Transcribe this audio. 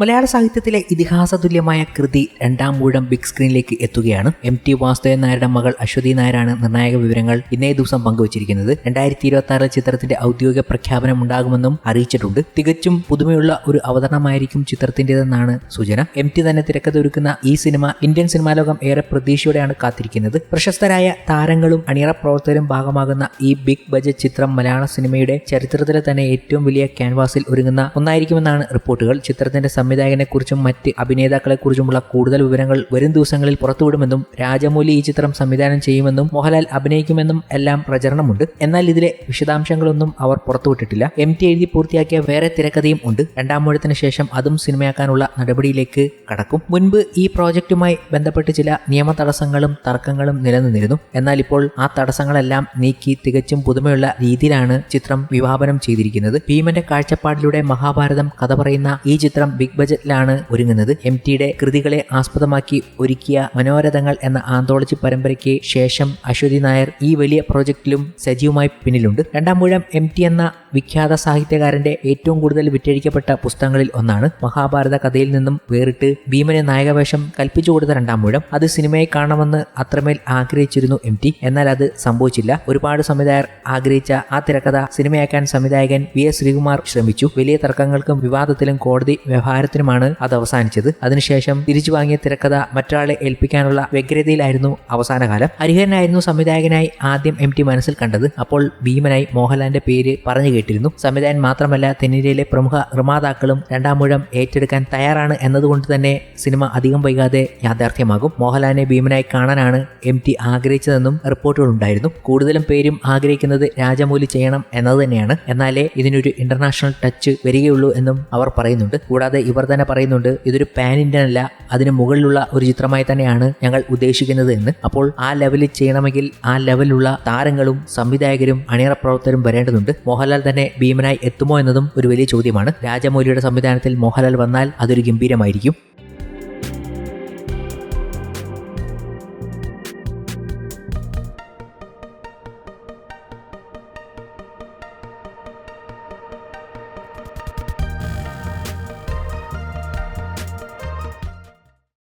മലയാള സാഹിത്യത്തിലെ ഇതിഹാസ തുല്യമായ കൃതി രണ്ടാം മൂഴം ബിഗ് സ്ക്രീനിലേക്ക് എത്തുകയാണ്. എം ടി വാസുദേവൻ നായരുടെ മകൾ അശ്വതി നായരാണ് നിർണായക വിവരങ്ങൾ ഇന്നേ ദിവസം പങ്കുവച്ചിരിക്കുന്നത്. രണ്ടായിരത്തി ഇരുപത്തി ആറ് ചിത്രത്തിന്റെ ഔദ്യോഗിക പ്രഖ്യാപനം ഉണ്ടാകുമെന്നും അറിയിച്ചിട്ടുണ്ട്. തികച്ചും പുതുമയുള്ള ഒരു അവതരണമായിരിക്കും ചിത്രത്തിന്റേതെന്നാണ് സൂചന. എം ടി തന്നെ തിരക്കഥൊരുക്കുന്ന ഈ സിനിമ ഇന്ത്യൻ സിനിമാ ലോകം ഏറെ പ്രതീക്ഷയോടെയാണ് കാത്തിരിക്കുന്നത്. പ്രശസ്തരായ താരങ്ങളും അണിയറ പ്രവർത്തകരും ഭാഗമാകുന്ന ഈ ബിഗ് ബജറ്റ് ചിത്രം മലയാള സിനിമയുടെ ചരിത്രത്തിലെ തന്നെ ഏറ്റവും വലിയ ക്യാൻവാസിൽ ഒരുങ്ങുന്ന ഒന്നായിരിക്കുമെന്നാണ് റിപ്പോർട്ടുകൾ. ചിത്രത്തിന്റെ സംവിധായകനെ കുറിച്ചും മറ്റ് അഭിനേതാക്കളെക്കുറിച്ചുമുള്ള കൂടുതൽ വിവരങ്ങൾ വരും ദിവസങ്ങളിൽ പുറത്തുവിടുമെന്നും രാജമൗലി ഈ ചിത്രം സംവിധാനം ചെയ്യുമെന്നും മോഹൻലാൽ അഭിനയിക്കുമെന്നും എല്ലാം പ്രചരണമുണ്ട്. എന്നാൽ ഇതിലെ വിശദാംശങ്ങളൊന്നും അവർ പുറത്തുവിട്ടിട്ടില്ല. എം ടി എഴുതി പൂർത്തിയാക്കിയ വേറെ തിരക്കഥയും ഉണ്ട്. രണ്ടാം മൂഴത്തിന് ശേഷം അതും സിനിമയാക്കാനുള്ള നടപടിയിലേക്ക് കടക്കും. മുൻപ് ഈ പ്രോജക്റ്റുമായി ബന്ധപ്പെട്ട് ചില നിയമ തടസ്സങ്ങളും തർക്കങ്ങളും നിലനിന്നിരുന്നു. എന്നാൽ ഇപ്പോൾ ആ തടസ്സങ്ങളെല്ലാം നീക്കി തികച്ചും പുതുമയുള്ള രീതിയിലാണ് ചിത്രം വിവാഹനം ചെയ്തിരിക്കുന്നത്. ഭീമന്റെ കാഴ്ചപ്പാടിലൂടെ മഹാഭാരതം കഥ പറയുന്ന ഈ ചിത്രം ബിഗ് ബജറ്റിലാണ് ഒരുങ്ങുന്നത്. എം ടിയുടെ കൃതികളെ ആസ്പദമാക്കി ഒരുക്കിയ മനോരഥങ്ങൾ എന്ന ആന്തോളജി പരമ്പരയ്ക്ക് ശേഷം അശ്വതി നായർ ഈ വലിയ പ്രോജക്റ്റിലും സജീവമായി പിന്നിലുണ്ട്. രണ്ടാം മൂഴം എം ടി എന്ന വിഖ്യാത സാഹിത്യകാരന്റെ ഏറ്റവും കൂടുതൽ വിറ്റഴിക്കപ്പെട്ട പുസ്തകങ്ങളിൽ ഒന്നാണ് മഹാഭാരത കഥയിൽ നിന്നും വേറിട്ട് ഭീമനെ നായകവേഷം കൽപ്പിച്ചു കൊടുത്ത രണ്ടാം മൂഴം. അത് സിനിമയെ കാണണമെന്ന് അത്രമേൽ ആഗ്രഹിച്ചിരുന്നു എം ടി. എന്നാൽ അത് സംഭവിച്ചില്ല. ഒരുപാട് സംവിധായകർ ആഗ്രഹിച്ച ആ തിരക്കഥ സിനിമയാക്കാൻ സംവിധായകൻ വി എസ് ശ്രീകുമാർ ശ്രമിച്ചു. വലിയ തർക്കങ്ങൾക്കും വിവാദത്തിലും കോടതി വ്യവഹാരത്തിനുമാണ് അത് അവസാനിച്ചത്. അതിനുശേഷം തിരിച്ചു വാങ്ങിയ തിരക്കഥ മറ്റൊരാളെ ഏൽപ്പിക്കാനുള്ള വ്യഗ്രതയിലായിരുന്നു അവസാന കാലം ഹരിഹരനായിരുന്നു സംവിധായകനായി ആദ്യം എം ടി മനസ്സിൽ കണ്ടത്. അപ്പോൾ ഭീമനായി മോഹൻലാലിന്റെ പേര് പറഞ്ഞു കേട്ടിരുന്നു. സംവിധായകൻ മാത്രമല്ല തെന്നിന്ത്യയിലെ പ്രമുഖ നിർമ്മാതാക്കളും രണ്ടാം മുഴം ഏറ്റെടുക്കാൻ തയ്യാറാണ് എന്നതുകൊണ്ട് തന്നെ സിനിമ അധികം വൈകാതെ യാഥാർത്ഥ്യമാകും. മോഹൻലാലിനെ ഭീമനായി കാണാനാണ് എം ടി ആഗ്രഹിച്ചതെന്നും റിപ്പോർട്ടുകൾ ഉണ്ടായിരുന്നു കൂടുതലും പേരും ആഗ്രഹിക്കുന്നത് രാജമൂലി ചെയ്യണം എന്നത് തന്നെയാണ്. എന്നാലേ ഇതിനൊരു ഇന്റർനാഷണൽ ടച്ച് വരികയുള്ളൂ എന്നും അവർ പറയുന്നുണ്ട്. കൂടാതെ ഇവർ തന്നെ പറയുന്നുണ്ട് ഇതൊരു പാൻ ഇന്ത്യൻ അല്ല അതിന് മുകളിലുള്ള ഒരു ചിത്രമായി തന്നെയാണ് ഞങ്ങൾ ഉദ്ദേശിക്കുന്നത് എന്ന്. അപ്പോൾ ആ ലെവലിൽ ചെയ്യണമെങ്കിൽ ആ ലെവലിലുള്ള താരങ്ങളും സംവിധായകരും അണിയറ പ്രവർത്തകരും വരേണ്ടതുണ്ട്. മോഹൻലാൽ തന്നെ ഭീമനായി എത്തുമോ എന്നതും ഒരു വലിയ ചോദ്യമാണ്. രാജമൗലിയുടെ സംവിധാനത്തിൽ മോഹൻലാൽ വന്നാൽ അതൊരു ഗംഭീരമായിരിക്കും.